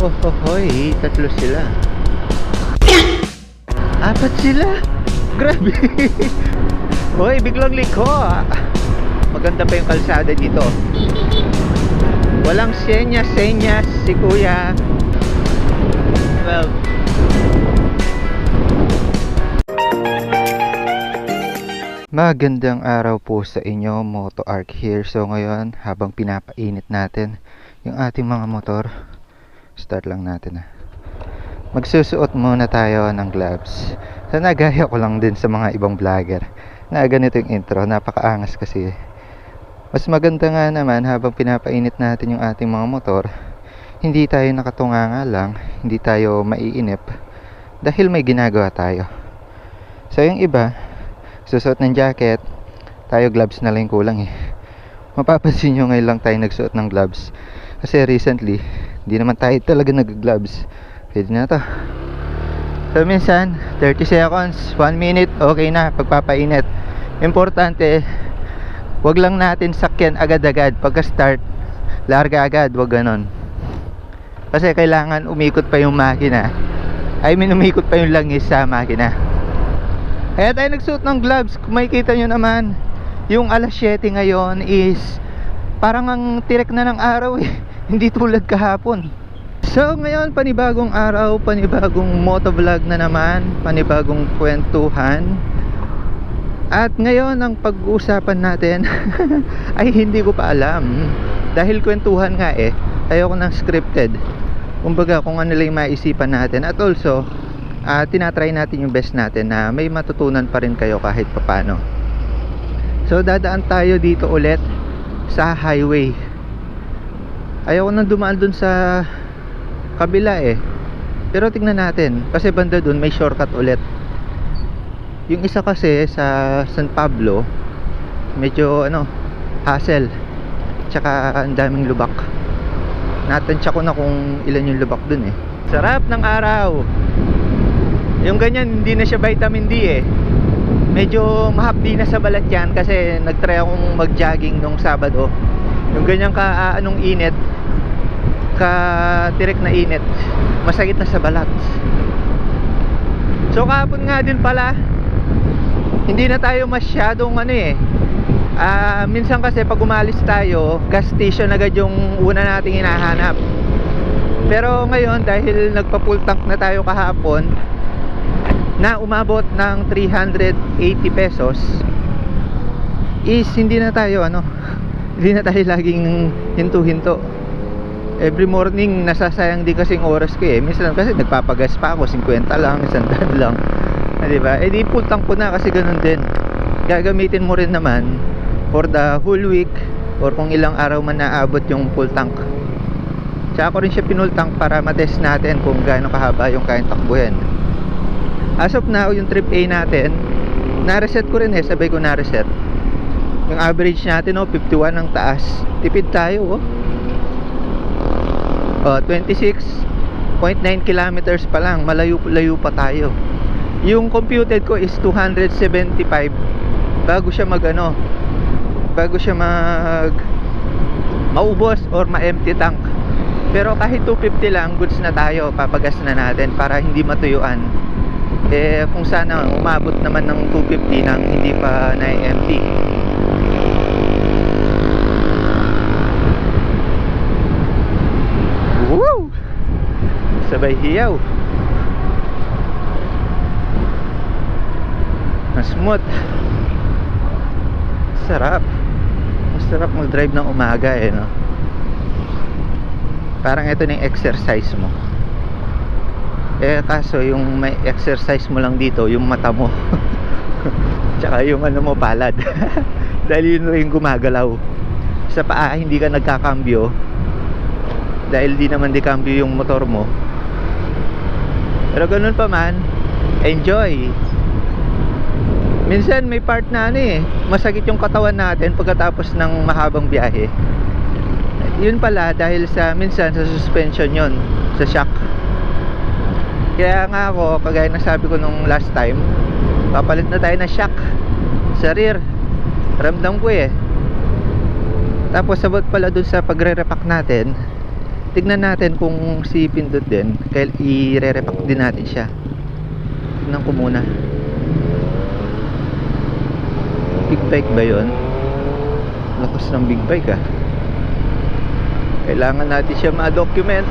Oh, oh, hoy, tatlo sila. Apat sila? Grabe. Hoy, biglang liko. ah. Maganda pa yung kalsada dito. Walang senyas-senyas si kuya. Well, Magandang araw po sa inyo, Moto Arc here. So ngayon, habang pinapainit natin yung ating mga motor, start lang natin ah. Magsusuot muna tayo ng gloves. So nagaya ko lang din sa mga ibang vlogger na ganito yung intro, napakaangas kasi. Mas maganda nga naman habang pinapainit natin yung ating mga motor, hindi tayo nakatunganga lang, hindi tayo maiinip dahil may ginagawa tayo. So yung iba, susuot ng jacket, tayo gloves na lang kulang eh. Mapapansin nyo ngayon lang tayo nagsuot ng gloves. Kasi recently, hindi naman tayo talaga nag-gloves. Pwede na to. So minsan, 30 seconds, 1 minute, okay na, pagpapainit. Importante, wag lang natin sakyan agad-agad. Pagka-start, larga agad, wag ganon. Kasi kailangan umikot pa yung makina. I mean, umikot pa yung langis sa makina. Kaya tayo nagsuot ng gloves. Kung makikita nyo naman, yung alas 7 ngayon is parang ang tirek na ng araw eh. Hindi tulad kahapon. So ngayon, panibagong araw, panibagong motovlog na naman, panibagong kwentuhan. At ngayon, ang pag-uusapan natin ay hindi ko pa alam. Dahil kwentuhan nga eh, ayoko ng scripted. Kumbaga kung ano lang maisipan natin. At also, ah tinatry natin yung best natin na may matutunan pa rin kayo kahit papano. So dadaan tayo dito ulit sa highway. Ayoko nang dumaan dun sa kabila eh. Pero tingnan natin kasi banda dun may shortcut ulit. Yung isa kasi sa San Pablo medyo ano hassle tsaka ang daming lubak. Natansya ko na kung ilan yung lubak dun eh. Sarap ng araw. Yung ganyan, hindi na siya vitamin D eh. Medyo mahapdi na sa balat yan kasi nagtry akong mag-jogging nung Sabado. Yung ganyan ka ah, anong init, ka tirek na init, masakit na sa balat. So kahapon nga din pala, hindi na tayo masyadong ano eh. Ah, minsan kasi pag umalis tayo, gas station agad yung una nating hinahanap. Pero ngayon dahil nagpa-full tank na tayo kahapon, na umabot ng 380 pesos is hindi na tayo ano hindi na tayo laging hinto-hinto. Every morning nasasayang di kasing oras ko eh. Minsan kasi nagpapagas pa ako 50 lang, 100 lang. Ah, di ba? eh di full tank ko na kasi ganun din. Gagamitin mo rin naman for the whole week or kung ilang araw man naabot yung full tank. Tsaka ko rin siya pinul tank para matest natin kung gaano kahaba yung kayang takbuhin as of now yung trip A natin na-reset ko rin eh sabay ko na-reset. Yung average natin oh 51 ang taas. Tipid tayo oh. Oh 26.9 kilometers pa lang malayo layo pa tayo. Yung computed ko is 275 bago siya mag ano bago siya mag maubos or ma-empty tank. Pero kahit 250 lang goods na tayo papagas na natin para hindi matuyuan eh kung sana umabot naman ng 250 nang hindi pa na-empty Woo! Sabay hiyaw. Smooth Sarap. Masarap mag-drive ng umaga eh no? Parang ito na yung exercise mo eh kaso yung may exercise mo lang dito yung mata mo. Tsaka yung ano mo palad. Dahil yun rin gumagalaw. Sa paa hindi ka nagkakambyo. Dahil di naman di cambio yung motor mo. Pero ganun pa man enjoy. Minsan may part na ano eh masakit yung katawan natin pagkatapos ng mahabang biyahe. Yun pala dahil sa minsan sa suspension yon sa shock kaya nga ako, kagaya ng sabi ko nung last time, papalit na tayo ng shock sa rear. Ramdam ko eh. Tapos sabot pala dun sa pagre-repack natin, tignan natin kung si Pindot din kaya i-re-repack din natin siya. Tignan ko muna. Big bike ba yon lakas ng big bike ah. Kailangan natin siya ma-document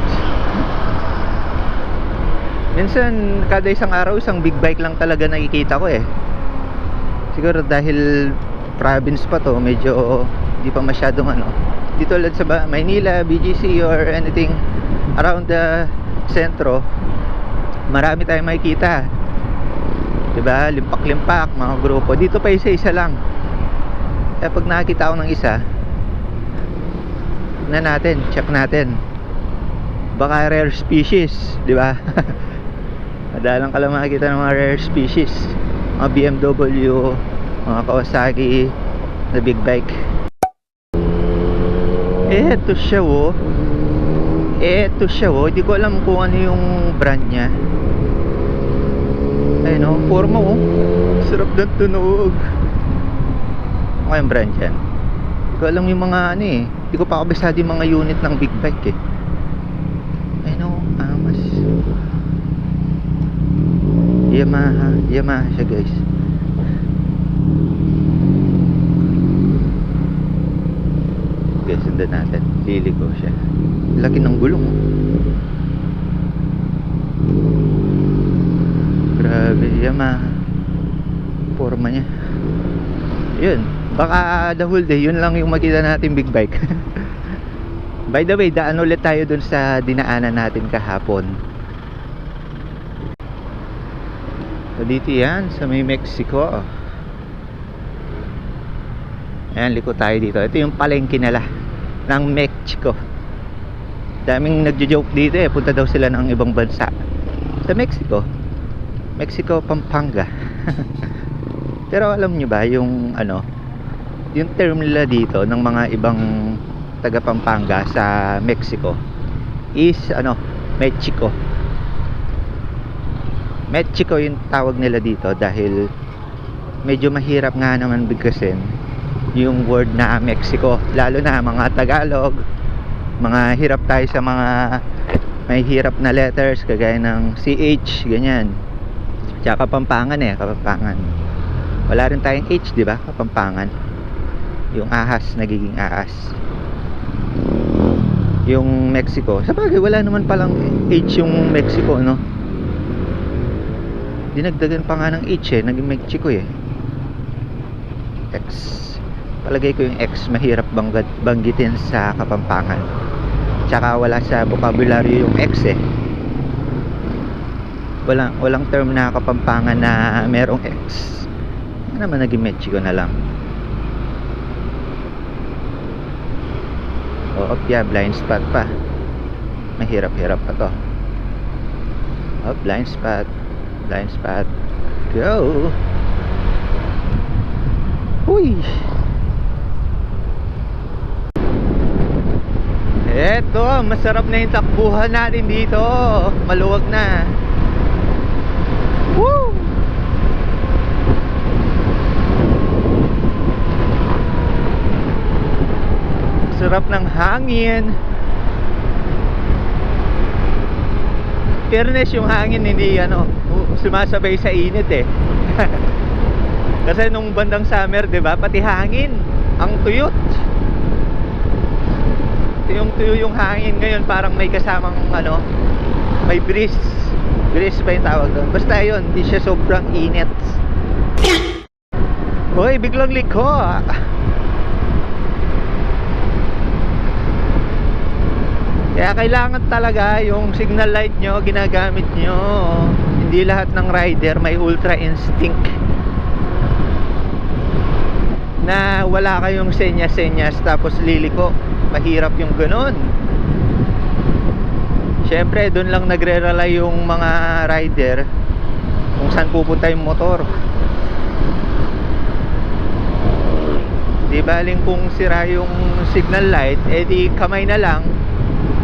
minsan kada isang araw isang big bike lang talaga nakikita ko eh. Siguro dahil province pa to medyo di pa masyadong ano. Dito ulit sa Maynila, BGC or anything around the sentro marami tayong makikita. Diba limpak-limpak mga grupo. Dito pa isa-isa lang. Kaya pag nakakita ako ng isa na natin check natin. Baka rare species di ba madalang ka lang makikita ng mga rare species. Mga BMW mga Kawasaki na big bike. Eto siya oh. Eto siya oh. Di ko alam kung ano yung brand niya. Ayun oh. Forma oh. Sarap ng tunog. Ano yung brand yan? Di ko alam yung mga ano eh. Di ko pa kabisado yung mga unit ng big bike eh ayun oh amas Yamaha. Yamaha siya guys. Guys sundan natin. Liligo siya. Laki ng gulong oh. grabe Yamaha. Forma niya. Yun. Baka the whole day yun lang yung makita natin big bike. By the way daan ulit tayo dun sa dinaanan natin kahapon so dito yan sa may Mexico. Ayan liko tayo dito. Ito yung palengke nila ng Mexico. Daming nagjo-joke dito eh. Punta daw sila ng ibang bansa. Sa Mexico. Mexico Pampanga. Pero alam nyo ba yung ano yung term nila dito ng mga ibang taga Pampanga sa Mexico is ano Mexico Mexico yung tawag nila dito dahil medyo mahirap nga naman bigkasin yung word na Mexico lalo na mga Tagalog. Mga hirap tayo sa mga may hirap na letters kagaya ng CH ganyan. Tsaka Kapampangan eh Kapampangan. Wala rin tayong H di ba? Kapampangan. Yung ahas nagiging ahas. Yung Mexico. Sa bagay wala naman palang H yung Mexico no dinagdagan pa nga ng H eh. Naging Mexico eh. X palagay ko yung X mahirap banggit, banggitin sa Kapampangan. Tsaka wala sa vocabulary yung X eh. Walang, walang term na Kapampangan na merong X ano naman naging Mexico na lang? O opya blind spot pa. Mahirap-hirap pa to. Oh blind spot blind spot go Uy! Eto, masarap na yung takbuhan natin dito. Maluwag na. Woo! Sarap ng hangin. Fairness yung hangin hindi ano, sumasabay sa init eh. Kasi nung bandang summer, 'di ba? Pati hangin ang tuyot. Yung tuyo yung hangin ngayon parang may kasamang ano, may breeze. Breeze ba yung tawag doon? Basta yun, hindi siya sobrang init. Hoy, biglang liko. Kaya kailangan talaga yung signal light nyo, ginagamit nyo. Hindi lahat ng rider may ultra instinct. Na wala kayong senyas-senyas tapos liliko mahirap yung ganun. Syempre doon lang nagre-rely yung mga rider kung saan pupunta yung motor. Di baling kung sira yung signal light edi kamay na lang.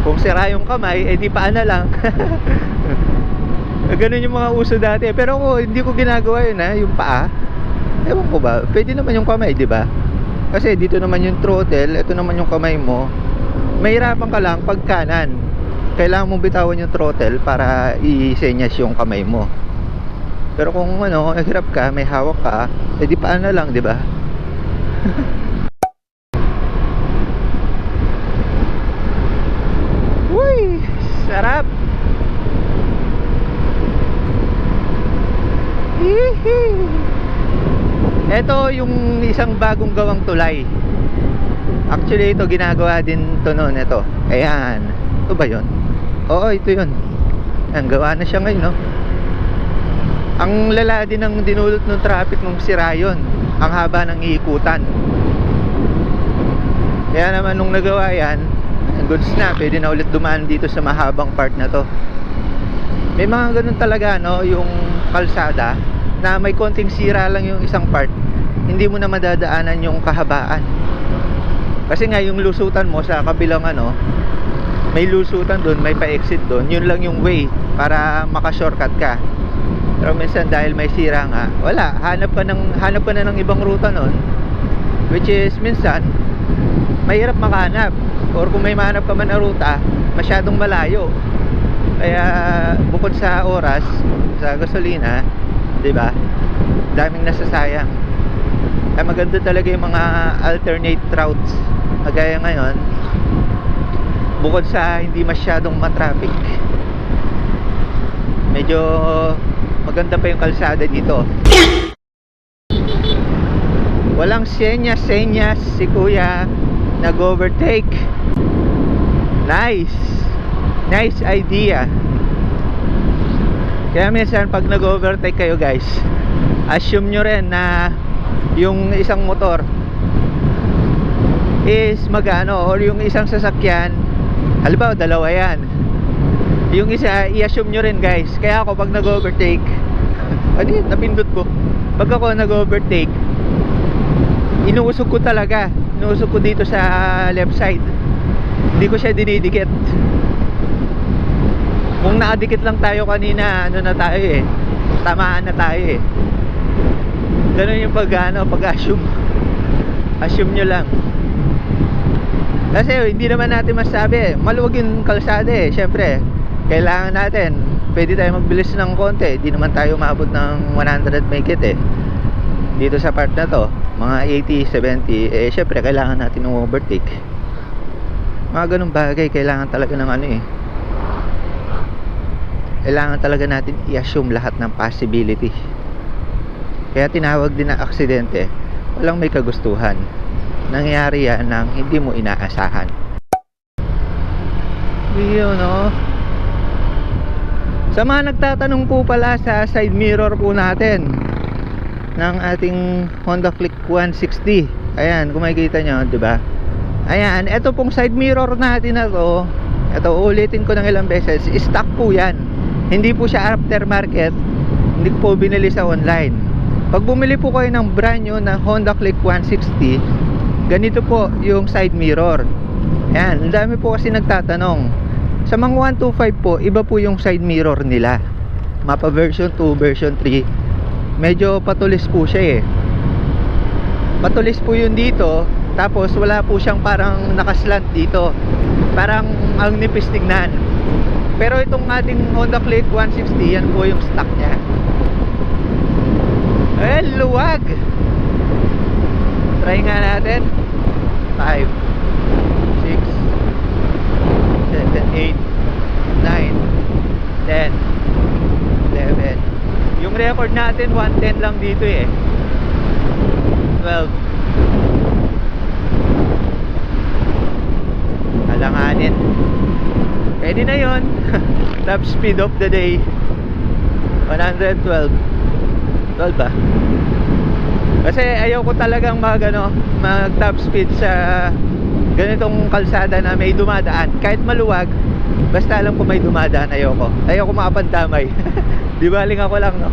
Kung sira yung kamay edi paa na lang ganun yung mga uso dati. Pero ako hindi ko ginagawa yun ha? Yung paa. Ewan ko ba? Pwede naman yung kamay di ba? Kasi dito naman yung throttle ito naman yung kamay mo. Mahirapan ka lang pag kanan. Kailangan mong bitawan yung throttle para i-senyas yung kamay mo. Pero kung ano, hirap ka, may hawak ka, edi paano lang, di ba? Uy, sarap. Hihi. Ito yung isang bagong gawang tulay. Actually, ito ginagawa din to noon. Ito. Ayan. Ito ba yun? Oo, ito yun. Ayan, gawa na siya ngayon, no? Ang lala din ng dinulot ng traffic nung sira yun. Ang haba ng iikutan. Kaya naman nung nagawa yan, goods na, pwede na ulit dumaan dito sa mahabang part na to. May mga ganun talaga, no? Yung kalsada, na may konting sira lang yung isang part, hindi mo na madadaanan yung kahabaan. Kasi nga yung lusutan mo sa kabilang ano, may lusutan doon, may pa-exit doon, yun lang yung way para maka-shortcut ka. Pero minsan dahil may sira nga, wala, hanap ka ng hanap ka na ng ibang ruta noon. Which is minsan mahirap makahanap or kung may mahanap ka man na ruta, masyadong malayo. Kaya bukod sa oras, sa gasolina, 'di ba? Daming nasasayang. Kaya maganda talaga yung mga alternate routes. Kagaya ngayon, bukod sa hindi masyadong matraffic, medyo maganda pa yung kalsada dito. Walang senyas-senyas si kuya nag-overtake. Nice. Nice idea. Kaya minsan pag nag-overtake kayo guys, assume nyo rin na yung isang motor is magano or yung isang sasakyan halimbawa dalawa yan. Yung isa i-assume nyo rin guys. Kaya ako pag nag-overtake ano yun napindot ko. Pag ako nag-overtake inuusog ko talaga. Inuusog ko dito sa left side. Hindi ko siya dinidikit kung nakadikit lang tayo kanina ano na tayo eh. Tamaan na tayo eh. Ganun yung pag ano pag assume nyo lang. Kasi hindi naman natin masabi maluwag yung kalsada eh syempre. Kailangan natin. Pwede tayo magbilis ng konti. Hindi naman tayo maabot ng 100 make it eh. Dito sa part na to mga 80, 70 eh syempre kailangan natin ng overtake. Mga ganung bagay kailangan talaga ng ano eh kailangan talaga natin i-assume lahat ng possibility. Kaya tinawag din na aksidente walang may kagustuhan. Nangyayari yan ng hindi mo inaasahan. Yun no? Sa mga nagtatanong po pala sa side mirror po natin ng ating Honda Click 160 ayan kung makikita nyo ba? Ayan ito pong side mirror natin na to ito ulitin ko ng ilang beses stock po yan hindi po siya aftermarket. Hindi po binili sa online. Pag bumili po kayo ng brand new na Honda Click 160 ganito po yung side mirror. Yan, ang dami po kasi nagtatanong. Sa mga 125 po, iba po yung side mirror nila. Mapa version 2, version 3 medyo patulis po siya eh. Patulis po yun dito tapos wala po siyang parang nakaslant dito. Parang ang nipis tignan pero itong ating Honda Click 160 yan po yung stock niya. Eh luwag. Try nga natin. 5 6 7, 8 9 10 11 yung record natin 110 lang dito eh. 12 alanganin pwede na yon top speed of the day. 112 12 ba? Kasi ayaw ko talagang mag ano, mag top speed sa ganitong kalsada na may dumadaan. Kahit maluwag basta alam ko may dumadaan ayoko. Ayoko makapandamay di baling ako lang no?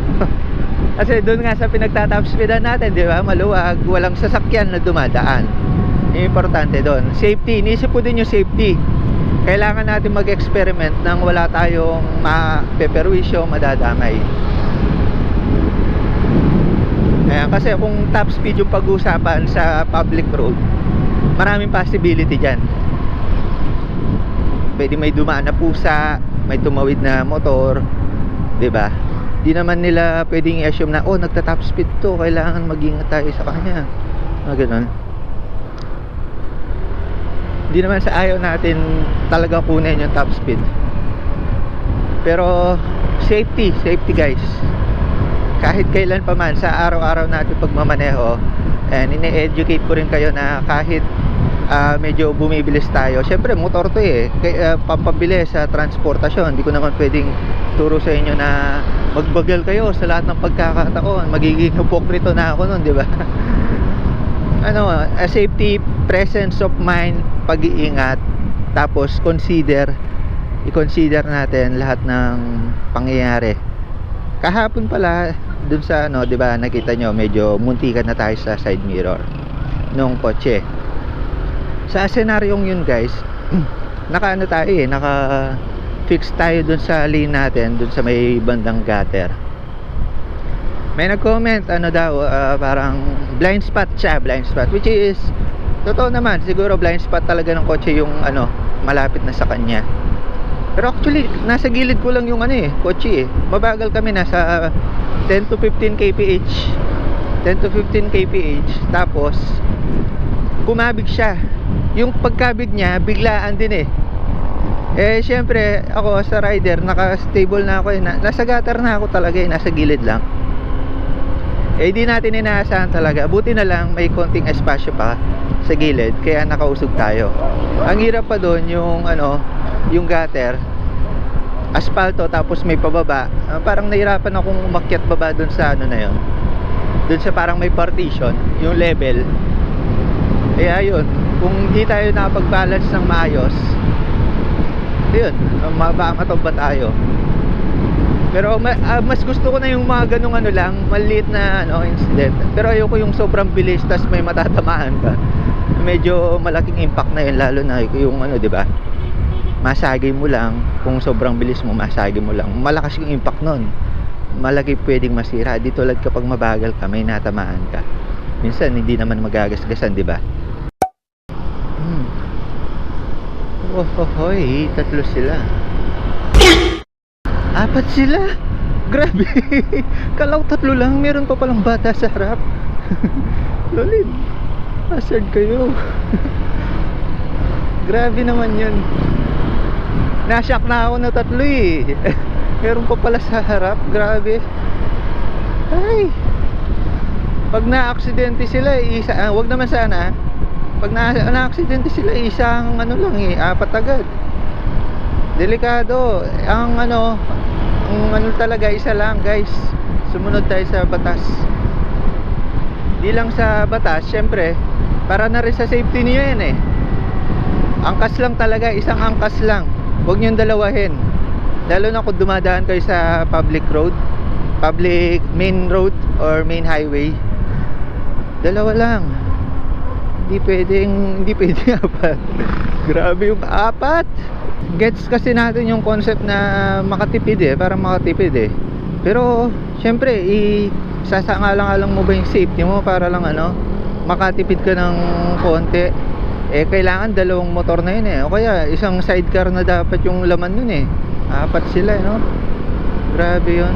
Kasi doon nga sa pinagtatop speedan natin di ba maluwag walang sasakyan na dumadaan. Importante doon safety inisip ko din yung safety kailangan natin mag-experiment nang wala tayong mapeperwisyo madadamay Ayan, kasi kung top speed yung pag-uusapan sa public road maraming possibility dyan pwede may dumaan na pusa, may tumawid na motor, 'di ba? Di naman nila pwedeng i-assume na oh, nagta-top speed to, kailangan mag-ingat tayo sa kanya. Mga ganun. Di naman sa ayaw natin talaga kunin yung top speed. Pero safety, safety guys. Kahit kailan pa man sa araw-araw natin pagmamaneho, and ine-educate ko rin kayo na kahit ah, medyo bumibilis tayo. Syempre motor to eh. Kaya pampabilis sa transportasyon. Hindi ko naman pwedeng turo sa inyo na magbagal kayo sa lahat ng pagkakataon. Magiging hipokrito na ako nun, di ba? ano, a safety, presence of mind, pag-iingat, tapos consider, i-consider natin lahat ng pangyayari. Kahapon pala, dun sa ano, 'di ba, nakita nyo, medyo muntikan na tayo sa side mirror nung kotse. Sa senaryong yun, guys, naka ano tayo eh, naka fix tayo dun sa lane natin, dun sa may bandang gutter. May nag-comment ano daw, ah, parang blind spot siya, blind spot which is totoo naman, siguro blind spot talaga ng kotse yung ano, malapit na sa kanya. Pero actually, nasa gilid ko lang yung ano eh, kotse eh. Mabagal kami, nasa 10 to 15 kph. 10 to 15 kph. Tapos, kumabig siya. Yung pagkabig niya, biglaan din eh. Eh, syempre, ako sa rider, naka-stable na ako eh. Na- Nasa gutter na ako talaga eh, nasa gilid lang. Eh, di natin inaasahan talaga. Buti na lang, may konting espasyo pa sa gilid, kaya nakausog tayo. Ang hirap pa doon, yung ano, yung gutter, asfalto, tapos may pababa. Ah, parang nahirapan akong umakyat baba doon sa ano na yon. Doon sa parang may partition, yung level. Eh ayun, kung di tayo nakapag-balance ng maayos, ayun, mabamatog ba tayo? Pero ah, mas gusto ko na yung mga ganung ano lang, maliit na ano, incident. Pero ayoko yung sobrang bilis tas may matatamaan ka. Medyo malaking impact na yun lalo na yung ano, 'di ba? Masagi mo lang kung sobrang bilis mo, masagi mo lang. Malakas yung impact nun. Malaki pwedeng masira. Di tulad kapag mabagal ka, may natamaan ka. Minsan hindi naman magagasgasan, 'di ba? Hmm. Oh, oh, hoy, tatlo sila. Apat sila. Grabe. Kalaw tatlo lang, meron pa palang bata sa harap. Lolin. Hazard kayo. Grabe naman 'yun. Nashock na ako na tatlo eh. meron pa pala sa harap. Grabe. Ay. Pag na-aksidente sila, isa, ah, wag naman sana. Pag na- na-aksidente sila, isang ano lang eh, apat agad. Delikado. Ang ano, ang ano talaga isa lang, guys. Sumunod tayo sa batas. Di lang sa batas, syempre, para na rin sa safety niyo yan eh. Angkas lang talaga, isang angkas lang. Huwag niyong dalawahin. Lalo na kung dumadaan kayo sa public road, public main road or main highway. Dalawa lang. Hindi pwedeng, hindi pwedeng apat. Grabe yung apat. Gets kasi natin yung concept na makatipid eh, para makatipid eh. Pero, syempre, i sasangalang-alang mo ba yung safety mo para lang ano, makatipid ka ng konti. Eh, kailangan dalawang motor na yun eh. O kaya, isang sidecar na dapat yung laman nun eh. Apat sila eh, no? Grabe yun.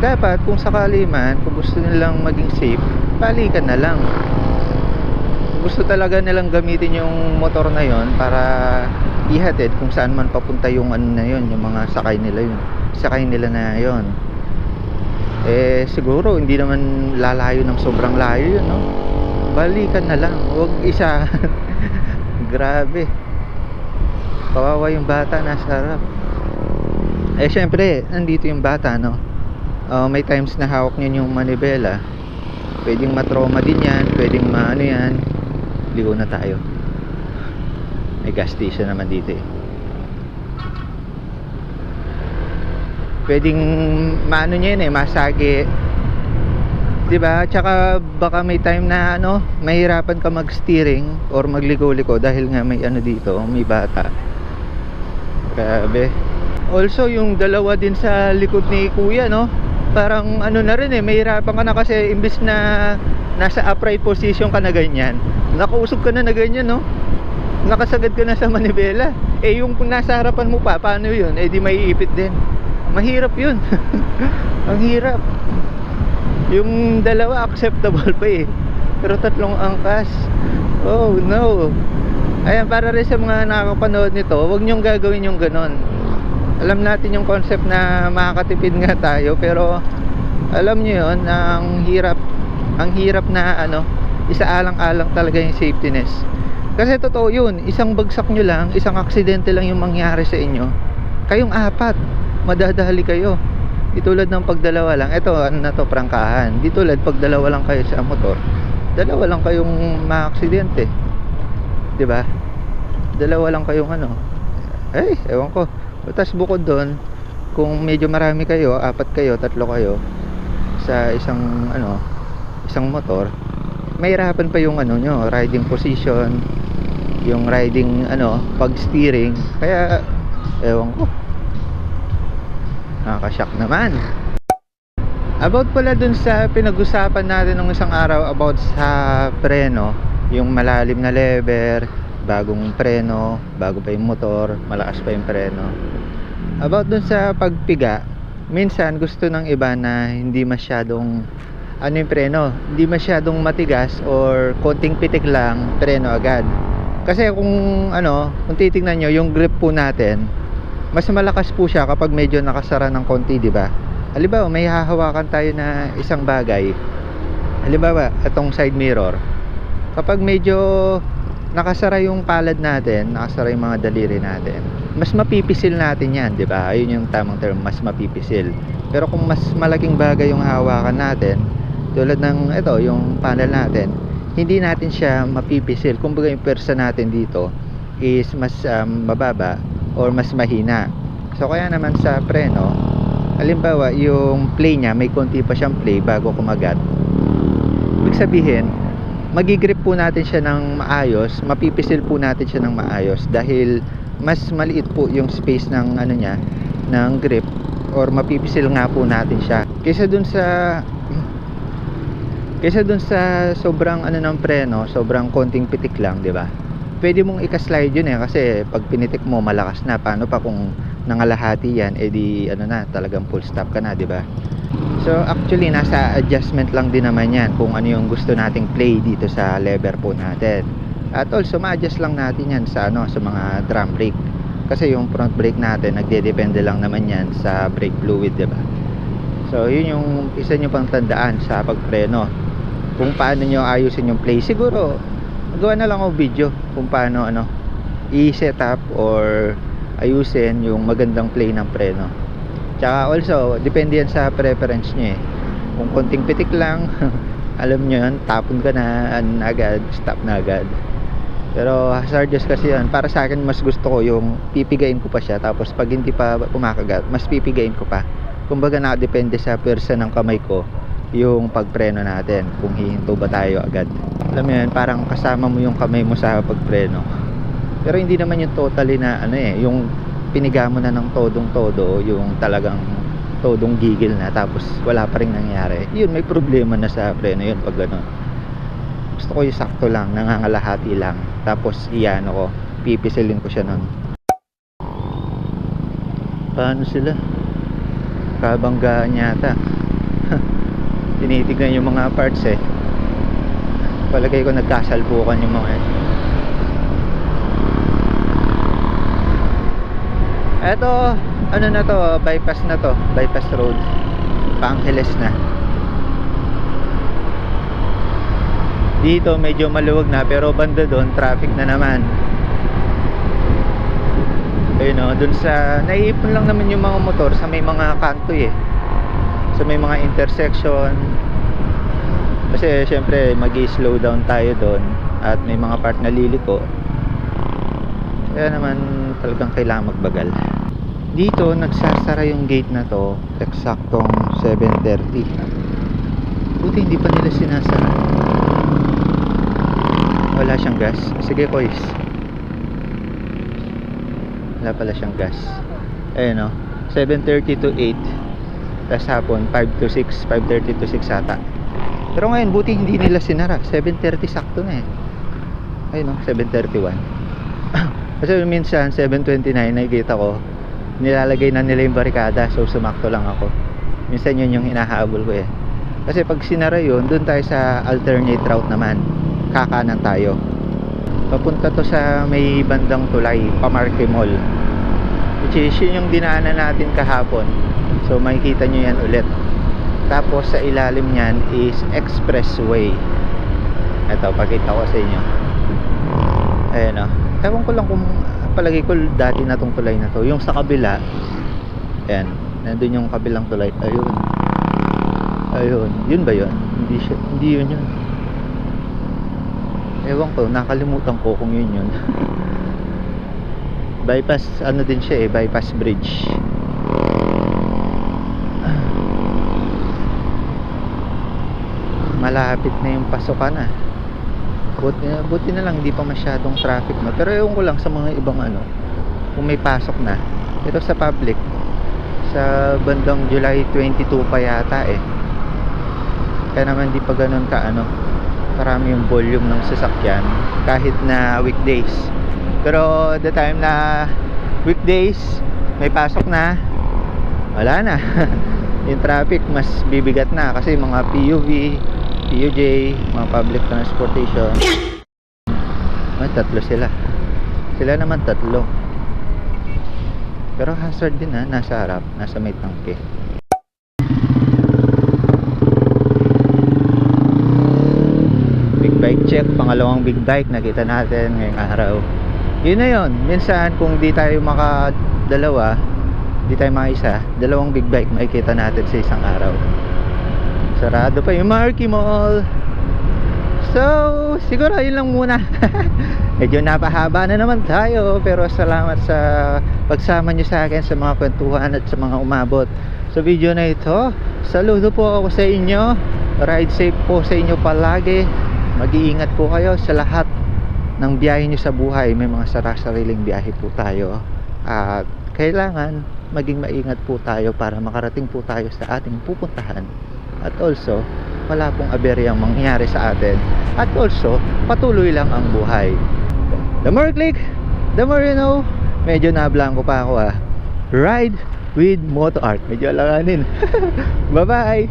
Dapat, kung sakali man, kung gusto nilang maging safe, balikan na lang. Gusto talaga nilang gamitin yung motor na yon para ihatid kung saan man papunta yung ano na yon, yung mga sakay nila yun. Sakay nila na yon. Eh, siguro, hindi naman lalayo ng sobrang layo yun, no? Balikan na lang. Huwag isa. Grabe. Kawawa yung bata nasa harap. Eh, syempre, nandito yung bata, no? Uh, may times na hawak niya yung manibela. Pwedeng matroma din yan. Pwedeng maano yan. Ligo na tayo. May gas station naman dito eh. Pwedeng maano niya yun eh, masagi. 'Di ba? Tsaka baka may time na ano, mahirapan ka mag-steering or magligo-liko dahil nga may ano dito, may bata. Grabe. Also, yung dalawa din sa likod ni Kuya, no? Parang ano na rin eh, mahirapan ka na kasi imbis na nasa upright position ka na ganyan. Nakausog ka na na ganyan, no? nakasagad ka na sa manibela. Eh yung nasa harapan mo pa, paano yun? Eh di maiipit din. Mahirap yun. Ang hirap. Yung dalawa acceptable pa eh. Pero tatlong angkas. Oh no. Ayan, para rin sa mga nakakapanood nito, huwag niyong gagawin yung ganon. Alam natin yung concept na makakatipid nga tayo, pero alam niyo yun, ang hirap, ang hirap na ano, isaalang-alang talaga yung safety ness. Kasi totoo yun, isang bagsak nyo lang, isang aksidente lang yung mangyari sa inyo. Kayong apat, madadali kayo. Di tulad ng pagdalawa lang. Ito, ano na to, prangkahan. Di tulad pagdalawa lang kayo sa motor. Dalawa lang kayong maaksidente. Di ba? Dalawa lang kayong ano. Eh, ewan ko. Tapos bukod doon, kung medyo marami kayo, apat kayo, tatlo kayo sa isang ano, isang motor, mahirapan pa yung ano nyo, riding position, yung riding ano, pag steering. Kaya ewan ko. Nakaka-shock naman. About pala dun sa pinag-usapan natin nung isang araw about sa preno, yung malalim na lever, bagong preno, bago pa yung motor, malakas pa yung preno. About dun sa pagpiga, minsan gusto ng iba na hindi masyadong ano yung preno, hindi masyadong matigas or konting pitik lang, preno agad. Kasi kung ano, kung titingnan nyo, yung grip po natin, mas malakas po siya kapag medyo nakasara ng konti, di ba? Halimbawa, may hahawakan tayo na isang bagay. Halimbawa, itong side mirror. Kapag medyo nakasara yung palad natin, nakasara yung mga daliri natin, mas mapipisil natin yan, di ba? Ayun yung tamang term, mas mapipisil. Pero kung mas malaking bagay yung hawakan natin, tulad ng ito, yung panel natin, hindi natin siya mapipisil. Kumbaga yung persa natin dito is mas um, mababa or mas mahina. So kaya naman sa preno, halimbawa yung play niya, may konti pa siyang play bago kumagat. Ibig sabihin, magigrip po natin siya ng maayos, mapipisil po natin siya ng maayos dahil mas maliit po yung space ng ano niya, ng grip or mapipisil nga po natin siya. Kaysa dun sa kaysa dun sa sobrang ano ng preno, sobrang konting pitik lang, 'di ba? Pwede mong ika-slide yun eh kasi pag pinitik mo malakas na. Paano pa kung nangalahati yan, edi ano na, talagang full stop ka na, 'di ba? So actually nasa adjustment lang din naman yan kung ano yung gusto nating play dito sa lever po natin. At also ma-adjust lang natin yan sa ano sa mga drum brake. Kasi yung front brake natin nagdedepende lang naman yan sa brake fluid, 'di ba? So yun yung isa nyo pang tandaan sa pagpreno. Kung paano nyo ayusin yung play. Siguro gawa na lang ako video kung paano ano i-set up or ayusin yung magandang play ng preno. Tsaka also, depende yan sa preference nyo eh. Kung konting pitik lang, alam nyo yun, tapon ka na an- agad, stop na agad. Pero hazardous kasi yan. Para sa akin, mas gusto ko yung pipigain ko pa siya. Tapos pag hindi pa kumakagat, mas pipigain ko pa. Kumbaga nakadepende sa persa ng kamay ko yung pagpreno natin. Kung hihinto ba tayo agad. Alam mo yun, parang kasama mo yung kamay mo sa pagpreno. Pero hindi naman yung totally na ano eh, yung piniga mo na ng todong todo, yung talagang todong gigil na tapos wala pa rin nangyari. Yun, may problema na sa preno yun pag gano'n. Gusto ko yung sakto lang, nangangalahati lang. Tapos iyan ko, pipisilin ko siya nun. Paano sila? Kabanggaan yata. Tinitignan yung mga parts eh. Palagay ko nagkasalpukan yung mga Eto, ano na to, bypass na to, bypass road. Paangheles na. Dito medyo maluwag na pero banda doon traffic na naman. Ayun o, dun sa naiipon lang naman yung mga motor sa may mga kanto eh. Sa may mga intersection. Kasi syempre magi-slow down tayo doon at may mga part na liliko. Kaya naman talagang kailangan magbagal. Dito nagsasara yung gate na to eksaktong 7.30. Buti hindi pa nila sinasara. Wala siyang gas. Sige kois. Wala pala siyang gas. Ayun o. 7.30 to 8. Tapos hapon 5 to 6. 5.30 to 6 ata. Pero ngayon buti hindi nila sinara. 7.30 sakto na eh. Ayun o. 7.31. Kasi minsan 7.29 nakikita ko nilalagay na nila yung barikada so sumakto lang ako. Minsan yun yung hinahabol ko eh. Kasi pag sinara yun, dun tayo sa alternate route naman. Kakanan tayo. Papunta to sa may bandang tulay, Pamarque Mall. Which is yun yung dinaanan natin kahapon. So makikita nyo yan ulit. Tapos sa ilalim niyan is expressway. Ito, pakita ko sa inyo. Ayan o. Ewan ko lang kung palagi ko dati na tong tulay na to. Yung sa kabila, ayan, nandun yung kabilang tulay. Ayun. Ayun. Yun ba yun? Hindi, siya, hindi yun yun. Ewan ko, nakalimutan ko kung yun yun. bypass, ano din siya eh, bypass bridge. Malapit na yung pasukan ah. Buti, buti na lang hindi pa masyadong traffic na. Pero ewan ko lang sa mga ibang ano, kung may pasok na. Pero sa public, sa bandang July 22 pa yata eh. Kaya naman di pa ganun ka ano, karami yung volume ng sasakyan kahit na weekdays. Pero the time na weekdays, may pasok na, wala na. yung traffic mas bibigat na kasi mga PUV, PUJ, mga public transportation. Ay, tatlo sila. Sila naman tatlo. Pero hazard din ha, nasa harap, nasa may tangke. Big bike check, pangalawang big bike nakita natin ngayong araw. Yun na yun, minsan kung di tayo makadalawa, di tayo makaisa, dalawang big bike makikita natin sa isang araw. Sarado pa yung Marquee Mall. So, siguro yun lang muna. Medyo napahaba na naman tayo pero salamat sa pagsama nyo sa akin sa mga kwentuhan at sa mga umabot sa video na ito. Saludo po ako sa inyo. Ride safe po sa inyo palagi. Mag-iingat po kayo sa lahat ng biyahe nyo sa buhay. May mga sarasariling biyahe po tayo. At kailangan maging maingat po tayo para makarating po tayo sa ating pupuntahan. At also, wala pong aberyang mangyayari sa atin. At also, patuloy lang ang buhay. The more click, the more you know. Medyo nablangko pa ako ah. Ride with Moto Art. Medyo alanganin. Bye-bye!